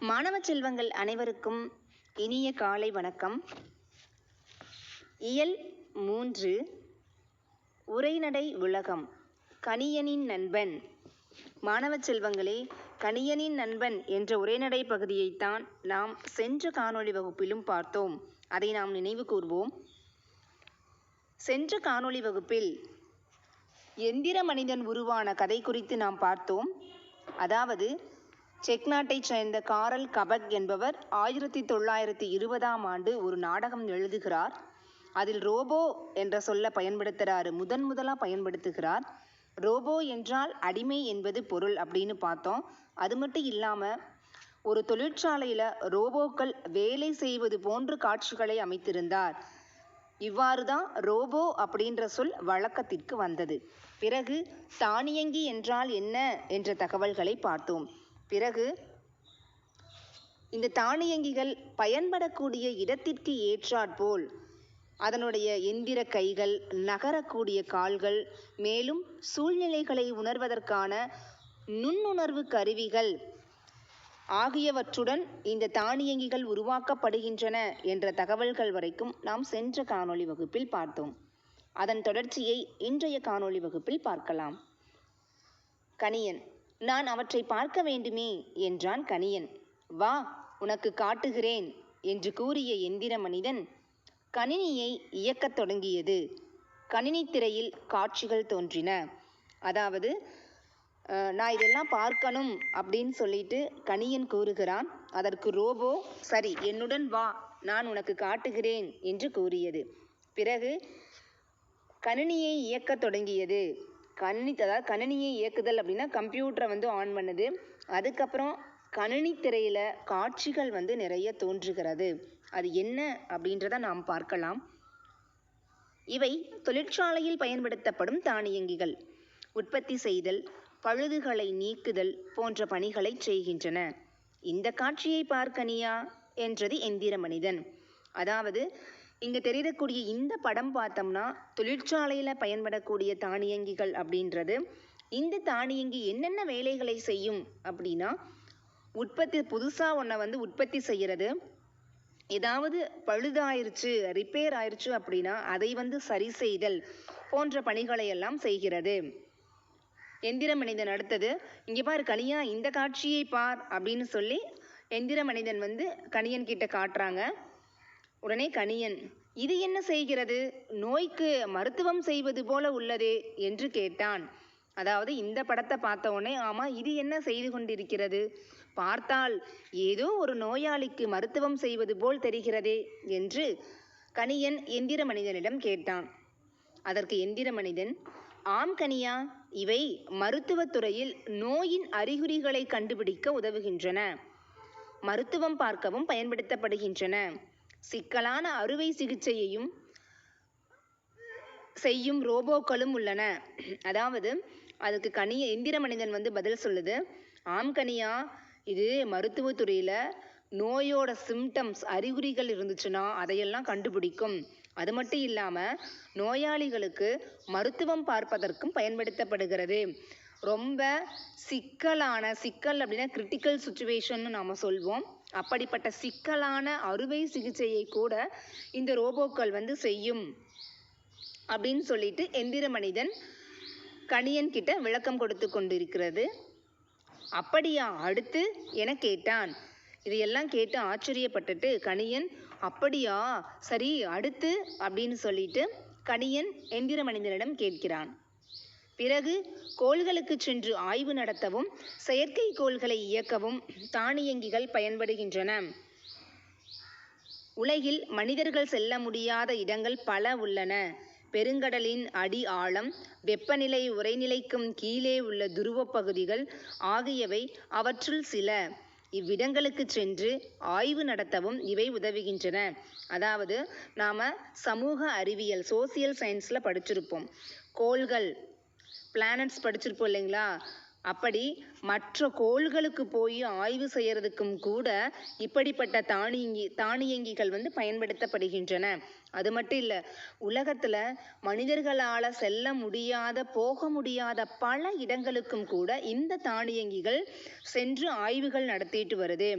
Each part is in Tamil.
மாணவ செல்வங்கள் அனைவருக்கும் இனிய காலை வணக்கம். இயல் மூன்று உரைநடை உலகம் கணியனின் நண்பன். மாணவ செல்வங்களே கணியனின் நண்பன் என்ற உரைநடை பகுதியைத்தான் நாம் சென்ற காணொளி வகுப்பிலும் பார்த்தோம். அதை நாம் நினைவு கூர்வோம். சென்ற காணொளி வகுப்பில் எந்திர மனிதன் உருவான கதை குறித்து நாம் பார்த்தோம். அதாவது செக் நாட்டைச் சேர்ந்த காரல் கபக் என்பவர் ஆயிரத்தி தொள்ளாயிரத்தி இருபதாம் ஆண்டு ஒரு நாடகம் எழுதுகிறார். அதில் ரோபோ என்ற சொல்ல பயன்படுத்துகிறாரு முதன் முதலாக பயன்படுத்துகிறார். ரோபோ என்றால் அடிமை என்பது பொருள் அப்படின்னு பார்த்தோம். அது மட்டும் இல்லாமல் ஒரு தொழிற்சாலையில் ரோபோக்கள் வேலை செய்வது போன்று காட்சிகளை அமைத்திருந்தார். இவ்வாறு தான் ரோபோ அப்படின்ற சொல் வழக்கத்திற்கு வந்தது. பிறகு தானியங்கி என்றால் என்ன என்ற தகவல்களை பார்த்தோம். பிறகு இந்த தானியங்கிகள் பயன்படக்கூடிய இடத்திற்கு ஏற்றாற்போல் அதனுடைய எந்திர கைகள் நகரக்கூடிய கால்கள் மேலும் சூழ்நிலைகளை உணர்வதற்கான நுண்ணுணர்வு கருவிகள் ஆகியவற்றுடன் இந்த தானியங்கிகள் உருவாக்கப்படுகின்றன என்ற தகவல்கள் வரைக்கும் நாம் சென்ற காணொளி வகுப்பில் பார்த்தோம். அதன் தொடர்ச்சியை இன்றைய காணொளி வகுப்பில் பார்க்கலாம். கணியன் நான் அவற்றை பார்க்க வேண்டுமே என்றான் கணியன் வா உனக்கு காட்டுகிறேன் என்று கூறிய எந்திர மனிதன் கணினியை இயக்கத் தொடங்கியது. கணினி திரையில் காட்சிகள் தோன்றின. அதாவது நான் இதெல்லாம் பார்க்கணும் அப்படின்னு சொல்லிட்டு கணியன் கூறுகிறான். அதற்கு ரோபோ சரி என்னுடன் வா நான் உனக்கு காட்டுகிறேன் என்று கூறியது. பிறகு கணினியை இயக்கத் தொடங்கியது. கணினி அதாவது கணினியை இயக்குதல் அப்படின்னா கம்ப்யூட்டரை வந்து ஆன் பண்ணுது. அதுக்கப்புறம் கணினி திரையில் காட்சிகள் வந்து நிறைய தோன்றுகிறது. அது என்ன அப்படின்றத நாம் பார்க்கலாம். இவை தொழிற்சாலையில் பயன்படுத்தப்படும் தானியங்கிகள். உற்பத்தி செய்தல் பழுதுகளை நீக்குதல் போன்ற பணிகளை செய்கின்றன. இந்த காட்சியை பார்க்கனியா என்றது எந்திர மனிதன். அதாவது இங்கே தெரியக்கூடிய இந்த படம் பார்த்தோம்னா தொழிற்சாலையில் பயன்படக்கூடிய தானியங்கிகள் அப்படின்றது. இந்த தானியங்கி என்னென்ன வேலைகளை செய்யும் அப்படின்னா உற்பத்தி புதுசாக ஒன்றை வந்து உற்பத்தி செய்கிறது ஏதாவது பழுதாயிருச்சு ரிப்பேர் ஆயிருச்சு அப்படின்னா அதை வந்து சரி செய்தல் போன்ற பணிகளை எல்லாம் செய்கிறது. எந்திர மனிதன் அடுத்தது இங்கே பாரு கனியா இந்த காட்சியை பார் அப்படின்னு சொல்லி எந்திர மனிதன் வந்து கணியன் கிட்ட காட்டுறாங்க. உடனே கணியன் இது என்ன செய்கிறது? நோய்க்கு மருத்துவம் செய்வது போல உள்ளதே என்று கேட்டான். அதாவது இந்த படத்தை பார்த்த உடனே ஆமாம் இது என்ன செய்து கொண்டிருக்கிறது? பார்த்தால் ஏதோ ஒரு நோயாளிக்கு மருத்துவம் செய்வது போல் தெரிகிறதே என்று கணியன் எந்திர மனிதனிடம் கேட்டான். அதற்கு எந்திர மனிதன் ஆம் கனியா இவை மருத்துவத் துறையில் நோயின் அறிகுறிகளை கண்டுபிடிக்க உதவுகின்றன. மருத்துவம் பார்க்கவும் பயன்படுத்தப்படுகின்றன. சிக்கலான அறுவை சிகிச்சையையும் செய்யும் ரோபோக்களும் உள்ளன. அதாவது அதுக்கு கனிய எந்திர மனிதன் வந்து பதில் சொல்லுது. ஆம் கனியா இது மருத்துவத்துறையில் நோயோட சிம்டம்ஸ் அறிகுறிகள் இருந்துச்சுன்னா அதையெல்லாம் கண்டுபிடிக்கும். அது மட்டும் இல்லாமல் நோயாளிகளுக்கு மருத்துவம் பார்ப்பதற்கும் பயன்படுத்தப்படுகிறது. ரொம்ப சிக்கலான சிக்கல் அப்படின்னா கிரிட்டிக்கல் சுச்சுவேஷன்னு நாம் சொல்வோம். அப்படிப்பட்ட சிக்கலான அறுவை சிகிச்சையை கூட இந்த ரோபோக்கள் வந்து செய்யும். அப்படின்னு சொல்லிட்டு எந்திர மனிதன் கணியன் கிட்ட விளக்கம் கொடுத்து கொண்டிருக்கிறது. அப்படியா அடுத்து? என கேட்டான். இதையெல்லாம் கேட்டு ஆச்சரியப்பட்டுட்டு கணியன் அப்படியா சரி அடுத்து? அப்படின்னு சொல்லிட்டு கணியன் எந்திர மனிதனிடம் கேட்கிறான். பிறகு கோள்களுக்கு சென்று ஆய்வு நடத்தவும் செயற்கைக்கோள்களை இயக்கவும் தானியங்கிகள் பயன்படுகின்றன. உலகில் மனிதர்கள் செல்ல முடியாத இடங்கள் பல உள்ளன. பெருங்கடலின் அடி ஆழம் வெப்பநிலை உறைநிலைக்கும் கீழே உள்ள துருவப் பகுதிகள் ஆகியவை அவற்றுள் சில. இவ்விடங்களுக்கு சென்று ஆய்வு நடத்தவும் இவை உதவுகின்றன. அதாவது நாம் சமூக அறிவியல் சோசியல் சயின்ஸில் படிச்சிருப்போம். கோள்கள் பிளானட்ஸ் படிச்சிருப்போம் இல்லைங்களா? அப்படி மற்ற கோள்களுக்கு போய் ஆய்வு செய்யறதுக்கும் கூட இப்படிப்பட்ட தானியங்கி தானியங்கிகள் வந்து பயன்படுத்தப்படுகின்றன. அது மட்டும் இல்லை உலகத்தில் மனிதர்களால் செல்ல முடியாத போக முடியாத பல இடங்களுக்கும் கூட இந்த தானியங்கிகள் சென்று ஆய்வுகள் நடத்திட்டு வருது.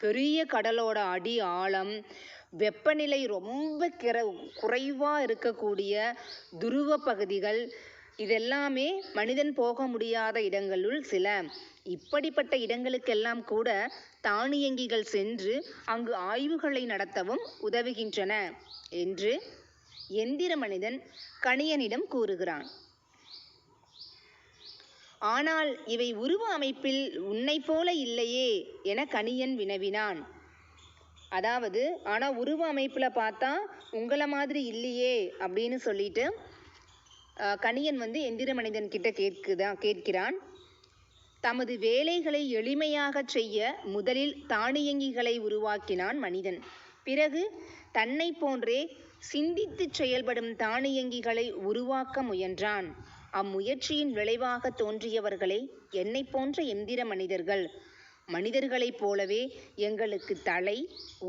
பெரிய கடலோட அடி ஆழம் வெப்பநிலை ரொம்ப கிர குறைவாக இருக்கக்கூடிய துருவ பகுதிகள் இதெல்லாமே மனிதன் போக முடியாத இடங்களுள் சில. இப்படிப்பட்ட இடங்களுக்கெல்லாம் கூட தானியங்கிகள் சென்று அங்கு ஆய்வுகளை நடத்தவும் உதவுகின்றன என்று எந்திர மனிதன் கணியனிடம் கூறுகிறான். ஆனால் இவை உருவ அமைப்பில் உன்னைப் போல இல்லையே என கணியன் வினவினான். அதாவது ஆனால் உருவ அமைப்பில் பார்த்தா உங்களை மாதிரி இல்லையே அப்படின்னு சொல்லிட்டு கணியன் வந்து எந்திர மனிதன் கிட்ட கேட்குதான் கேட்கிறான். தமது வேலைகளை எளிமையாகச் செய்ய முதலில் தானியங்கிகளை உருவாக்கினான் மனிதன். பிறகு தன்னை போன்றே சிந்தித்துச் செயல்படும் தானியங்கிகளை உருவாக்க முயன்றான். அம்முயற்சியின் விளைவாக தோன்றியவர்களே என்னைப் போன்ற எந்திர மனிதர்கள் மனிதர்களைப் போலவே எங்களுக்கு தலை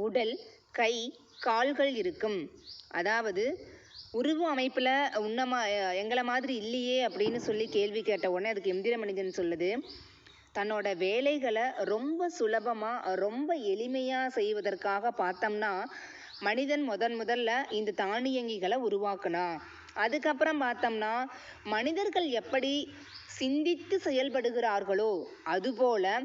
உடல் கை கால்கள் இருக்கும். அதாவது உருவ அமைப்பில் உன்னமா எங்களை மாதிரி இல்லையே அப்படின்னு சொல்லி கேள்வி கேட்ட உடனே அதுக்கு எந்திர மனிதன் சொல்லுது தன்னோட வேலைகளை ரொம்ப சுலபமாக ரொம்ப எளிமையாக செய்வதற்காக பார்த்தோம்னா மனிதன் முதன் முதல்ல இந்த தானியங்கிகளை உருவாக்கினான். அதுக்கப்புறம் பார்த்தோம்னா மனிதர்கள் எப்படி சிந்தித்து செயல்படுகிறார்களோ அதுபோல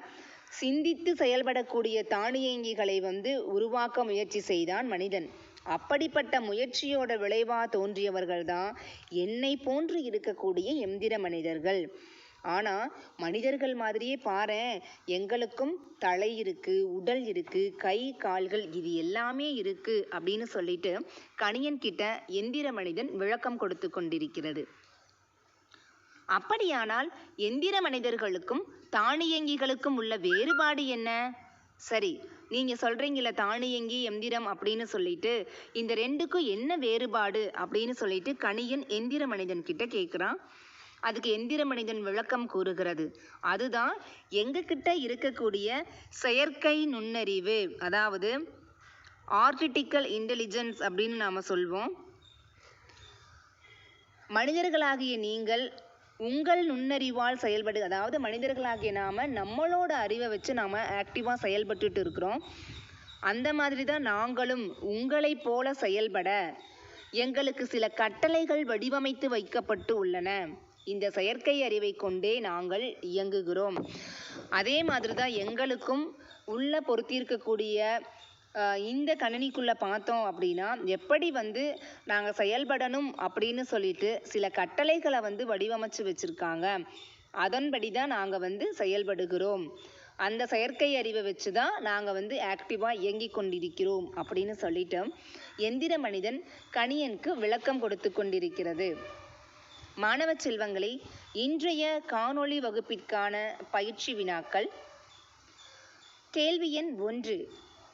சிந்தித்து செயல்படக்கூடிய தானியங்கிகளை வந்து உருவாக்க முயற்சி செய்தான் மனிதன். அப்படிப்பட்ட முயற்சியோட விளைவா தோன்றியவர்கள்தான் என்னை போன்று இருக்கக்கூடிய எந்திர மனிதர்கள். ஆனா மனிதர்கள் மாதிரியே பாரேன் எங்களுக்கும் தலை இருக்கு உடல் இருக்கு கை கால்கள் இது எல்லாமே இருக்கு அப்படின்னு சொல்லிட்டு கணியன் கிட்ட எந்திர மனிதன் விளக்கம் கொடுத்து கொண்டிருக்கிறது. அப்படியானால் எந்திர மனிதர்களுக்கும் தானியங்கிகளுக்கும் உள்ள வேறுபாடு என்ன? சரி நீங்க சொல்கிறீங்கள தானியங்கி எந்திரம் அப்படின்னு சொல்லிட்டு இந்த ரெண்டுக்கும் என்ன வேறுபாடு அப்படின்னு சொல்லிட்டு கணியன் எந்திர மனிதன் கிட்ட கேட்குறான் அதுக்கு எந்திர மனிதன் விளக்கம் கூறுகிறது. அதுதான் எங்ககிட்ட இருக்கக்கூடிய செயற்கை நுண்ணறிவு அதாவது ஆர்டிட்டிக்கல் இன்டெலிஜென்ஸ் அப்படின்னு நாம சொல்வோம். மனிதர்களாகிய நீங்கள் உங்கள் நுண்ணறிவால் செயல்படு அதாவது மனிதர்களாகிய நாம நம்மளோட அறிவை வச்சு நாம ஆக்டிவா செயல்பட்டுட்டு இருக்கிறோம். அந்த மாதிரி தான் நாங்களும் உங்களைப் போல செயல்பட எங்களுக்கு சில கட்டளைகள் வடிவமைத்து வைக்கப்பட்டு உள்ளன. இந்த செயற்கை அறிவை கொண்டே நாங்கள் இயங்குகிறோம். அதே மாதிரி தான் எங்களுக்கும் உள்ள பொருத்தியிருக்கக்கூடிய இந்த கணினிக்குள்ளே பார்த்தோம் அப்படின்னா எப்படி வந்து நாங்கள் செயல்படணும் அப்படின்னு சொல்லிட்டு சில கட்டளைகளை வந்து வடிவமைச்சு வச்சுருக்காங்க. அதன்படி தான் நாங்கள் வந்து செயல்படுகிறோம். அந்த செயற்கை அறிவை வச்சு தான் நாங்கள் வந்து ஆக்டிவாக இயங்கி கொண்டிருக்கிறோம் அப்படின்னு சொல்லிட்டோம். எந்திர மனிதன் கணியனுக்கு விளக்கம் கொடுத்து கொண்டிருக்கிறது. மாணவ செல்வங்களை இன்றைய காணொளி வகுப்பிற்கான பயிற்சி வினாக்கள். கேள்வி எண் ஒன்று.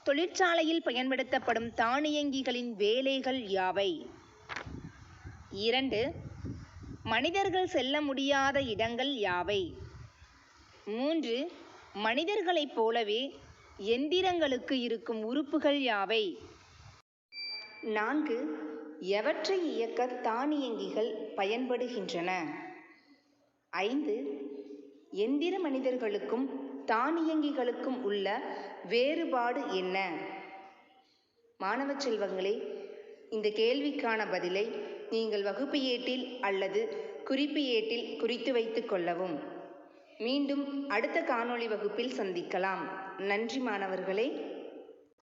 தொழிற்சாலையில் பயன்படுத்தப்படும் தானியங்கிகளின் வேலைகள் யாவை? இரண்டு மனிதர்கள் செல்ல முடியாத இடங்கள் யாவை? மூன்று மனிதர்களைப் போலவே எந்திரங்களுக்கு இருக்கும் உறுப்புகள் யாவை? நான்கு எவற்றை இயக்க தானியங்கிகள் பயன்படுகின்றன? ஐந்து எந்திர மனிதர்களுக்கும் தானியங்கிகளுக்கும் உள்ள வேறுபாடு என்ன? மாணவ செல்வங்களே இந்த கேள்விக்கான பதிலை நீங்கள் வகுப்பு ஏட்டில் அல்லது குறிப்பு ஏட்டில் குறித்து வைத்துக் கொள்ளவும். மீண்டும் அடுத்த காணொளி வகுப்பில் சந்திக்கலாம். நன்றி மாணவர்களே.